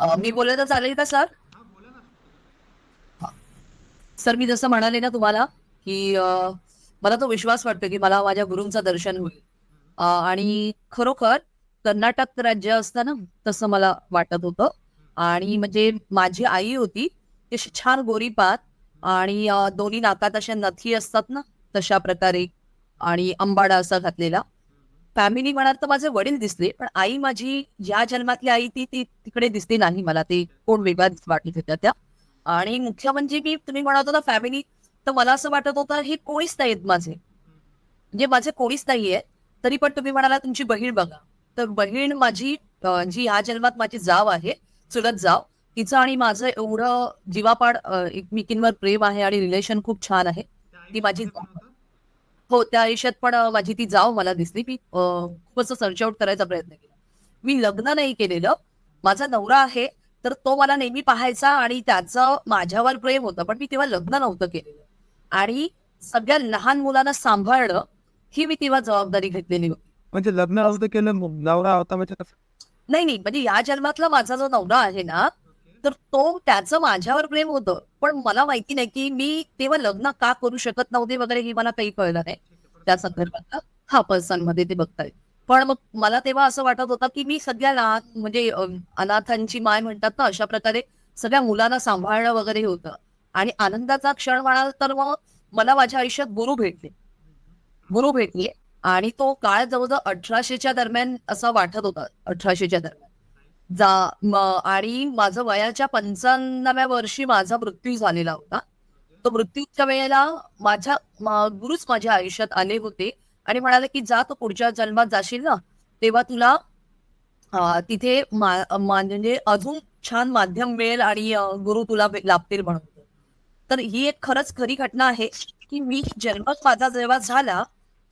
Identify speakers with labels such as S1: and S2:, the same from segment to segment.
S1: मी बोलले तर चालेल का सर? सर मी जसं म्हणाले ना तुम्हाला की मला तो विश्वास वाटतो की मला माझ्या गुरुंचं दर्शन होईल. आणि खरोखर कर्नाटक राज्य असतं ना तसं मला वाटत होतं. आणि म्हणजे माझी आई होती ती छान गोरीपात आणि दोन्ही नाकात अशा नथी असतात ना तशा प्रकारे. आणि अंबाडा असा घातलेला. फॅमिली म्हणाल तर माझे वडील दिसले पण आई माझी ज्या जन्मातली आई ती ती तिकडे दिसली नाही मला ते कोण वेगळ्याच वाटत होत्या त्या. आणि मुख्य म्हणजे मी तुम्ही म्हणत होता फॅमिली तर मला असं वाटत होतं हे कोणीच नाहीत माझे. म्हणजे माझे कोणीच नाहीये तरी पण तुम्ही म्हणाला तुमची बहीण बघा. तर बहीण माझी जी ह्या जन्मात माझी जाव आहे चुलत जाव तिचं आणि माझं एवढं जीवापाड एकमेकींवर प्रेम आहे आणि रिलेशन खूप छान आहे. ती माझी हो त्या आयुष्यात पण माझी ती जाव मला दिसली. मी अं, खूप असं सर्च आउट करायचा प्रयत्न केला. मी लग्न नाही केलेलं. माझा नवरा आहे तर तो मला नेहमी पाहायचा आणि त्याचं माझ्यावर प्रेम होतं पण मी तेव्हा लग्न नव्हतं केलेलं. आणि सगळ्या लहान मुलांना सांभाळणं ही मी तेव्हा जबाबदारी घेतलेली होती.
S2: म्हणजे लग्न केलं नवरा होता म्हणजे
S1: नाही नाही. म्हणजे या जन्मातला माझा जो नवरा आहे ना तर तो त्याचं माझ्यावर प्रेम होतं. पण मला माहिती नाही की मी तेव्हा लग्न का करू शकत नव्हते वगैरे हे मला काही कळलं नाही. त्या संदर्भात हा पर्सनमध्ये ते बघताय पण मग मला तेव्हा असं वाटत होतं की मी सगळ्या लहान म्हणजे अनाथांची माय म्हणतात ना अशा प्रकारे सगळ्या मुलांना सांभाळणं वगैरे होतं. आणि आनंदाचा क्षण म्हणाल तर मग मला माझ्या आयुष्यात गुरु भेटले. गुरु भेटले. आणि तो काळ जवळजवळ अठराशेच्या दरम्यान असा वाटत होता. अठराशेच्या दरम्यान. जा म- आणि माझं वयाच्या पंचाण्णव्या वर्षी माझा मृत्यू झालेला होता. तो मृत्यूच्या वेळेला माझ्या गुरुच माझ्या आयुष्यात आले होते आणि म्हणाले की जा तू पुढच्या जन्मात जाशील ना तेव्हा तुला तिथे म्हणजे अजून छान माध्यम मिळेल आणि गुरु तुला लाभतील म्हणून. तर ही एक खरंच खरी घटना आहे की मी जन्म माझा जेव्हा झाला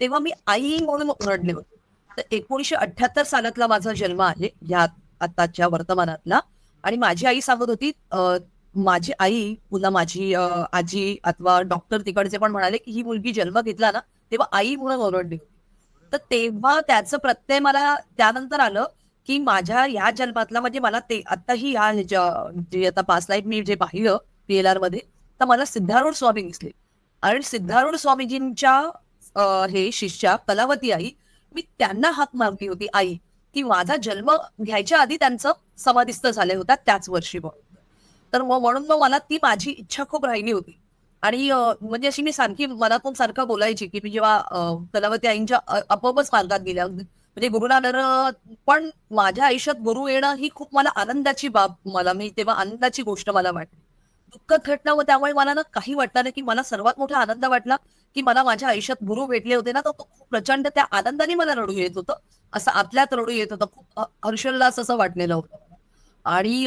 S1: तेव्हा मी आई म्हणून ओरडले होते. तर एकोणीशे अठ्याहत्तर सालातला माझा जन्म आहे ह्यात आताच्या वर्तमानातला. आणि माझी आई सांगत होती माझी आई पुन्हा माझी आजी अथवा डॉक्टर तिकडचे पण म्हणाले की ही मुलगी जन्म घेतला ना तेव्हा आई म्हणून ओरडली तर तेव्हा त्याचं प्रत्यय मला त्यानंतर आलं की माझ्या या जन्मातला म्हणजे मला ते आताही ह्या ह्याच्या- जे आता पाच लाईफ मी जे पाहिलं पीएलआरमध्ये तर मला सिद्धारूढ स्वामी दिसले. आणि सिद्धारूढ स्वामीजींच्या हे शिष्या कलावती आई मी त्यांना हाक मारली होती आई की माझा जन्म घ्यायच्या आधी त्यांचं समाधिस्थ झाले होता त्याच वर्षी मग तर मग म्हणून मग मला ती माझी इच्छा खूप राहिली होती. आणि म्हणजे अशी मी सारखी मनातून सारखं बोलायची की मी जेव्हा कलावती आईंच्या आपोआपच मार्गात गेल्या म्हणजे गुरुनानर पण माझ्या आयुष्यात गुरु येणं ही खूप मला आनंदाची बाब मला मी तेव्हा आनंदाची गोष्ट मला वाटली. दुःखद घटना व त्यामुळे मला ना काही वाटलं नाही की मला सर्वात मोठा आनंद वाटला की मला माझ्या आयुष्यात गुरु भेटले होते ना तर तो खूप प्रचंड त्या आनंदाने मला रडू येत होतं. असं आतल्यात रडू येत होतं. खूप हर्षोल्लास असं वाटलेलं होतं. आणि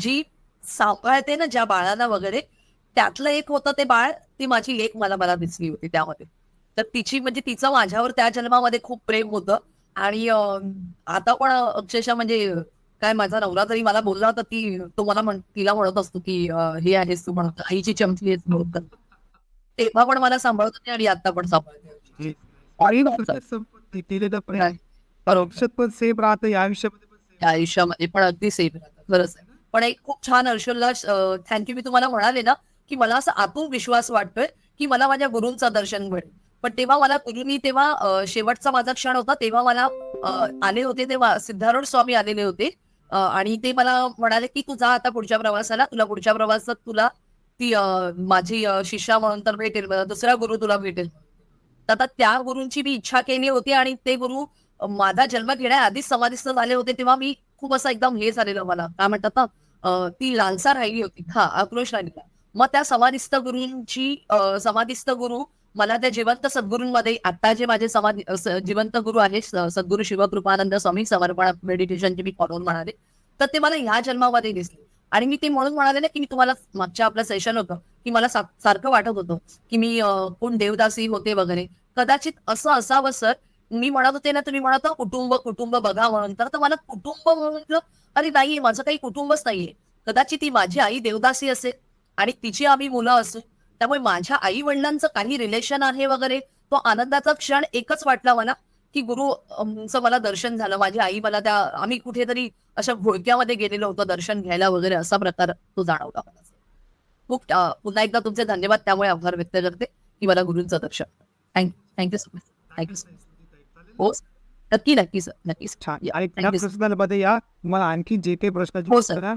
S1: जी सांभाळते ना ज्या बाळांना वगैरे त्यातलं एक होतं ते बाळ ती माझी लेख मला मला दिसली होती त्यामध्ये. तर तिची म्हणजे तिचं माझ्यावर त्या जन्मामध्ये खूप प्रेम होतं. आणि आता पण अक्षरशः म्हणजे काय माझा नवरा तरी मला बोलला होता ती तो मला म्हण तिला म्हणत असतो की हे आहेस तू म्हणत आईची चमची आहेस म्हणत तेव्हा पण मला सांभाळत होती आणि आता पण सांभाळते.
S2: आई आयुष्यात पण सेम राहतं या आयुष्यामध्ये पण same.
S1: आयुष्यामध्ये पण अगदी सेम खरंच आहे. पण एक खूप छान हर्षलला थँक्यू मी तुम्हाला म्हणाले ना की मला असा आतून विश्वास वाटतोय की मला माझ्या गुरूंचं दर्शन घडेल. पण तेव्हा मला गुरुनी तेव्हा शेवटचा माझा क्षण होता तेव्हा मला आले होते तेव्हा सिद्धारूढ स्वामी आलेले होते. आणि ते मला म्हणाले की तू जा आता पुढच्या प्रवासाला तुला पुढच्या प्रवासात तुला ती माझी शिष्या म्हणून तर भेटेल मला दुसरा गुरु तुला भेटेल. तर आता त्या गुरूंची मी इच्छा केली होती आणि ते गुरु माझा जन्म घेण्याआधीच समाधिस्थ झाले होते तेव्हा मी खूप असं एकदम हे झालेलं मला. काय म्हणतात ना ती लालसा राहिली होती. हा आक्रोश राहिलेला. मग त्या समाधिस्थ गुरूंची समाधीस्थ समाधिस्थ गुरु मला त्या जिवंत सद्गुरूंमध्ये आता जे माझे समाधी जिवंत गुरु आहे सद्गुरु सद्गुरू शिवकृपानंद स्वामी समर्पण मेडिटेशनचे मी फॉलो म्हणाले तर ते मला ह्या जन्मामध्ये दिसले. आणि मी ते म्हणून म्हणाले ना की मी तुम्हाला मागच्या आपलं सेशन होतं की मला सारखं वाटत होतं की मी कोण देवदासी होते वगैरे. कदाचित असं असावं सर मी म्हणत होते ना तुम्ही म्हणत हो, कुटुंब कुटुंब बघा म्हणून. तर मला कुटुंब म्हणून अरे नाही माझं काही कुटुंबच नाहीये. कदाचित ती माझी आई देवदासी असेल आणि तिची आम्ही मुलं असू. त्यामुळे माझ्या आई वडिलांचं काही रिलेशन आहे वगैरे तो आनंदाचा क्षण एकच वाटला मला की गुरु मला दर्शन झालं. माझी आई मला त्या आम्ही कुठेतरी अशा घोळक्यामध्ये गेलेलो होतो दर्शन घ्यायला वगैरे असा प्रकार तो जाणवला मला. खूप पुन्हा एकदा तुमचे धन्यवाद. त्यामुळे आभार व्यक्त करते की मला गुरुंचं दर्शन. Thank you thank you so much thank you so much हो. नक्की नक्की सर
S2: नक्कीच आणि या तुम्हाला आणखी जे काही प्रश्न
S1: हो
S2: सर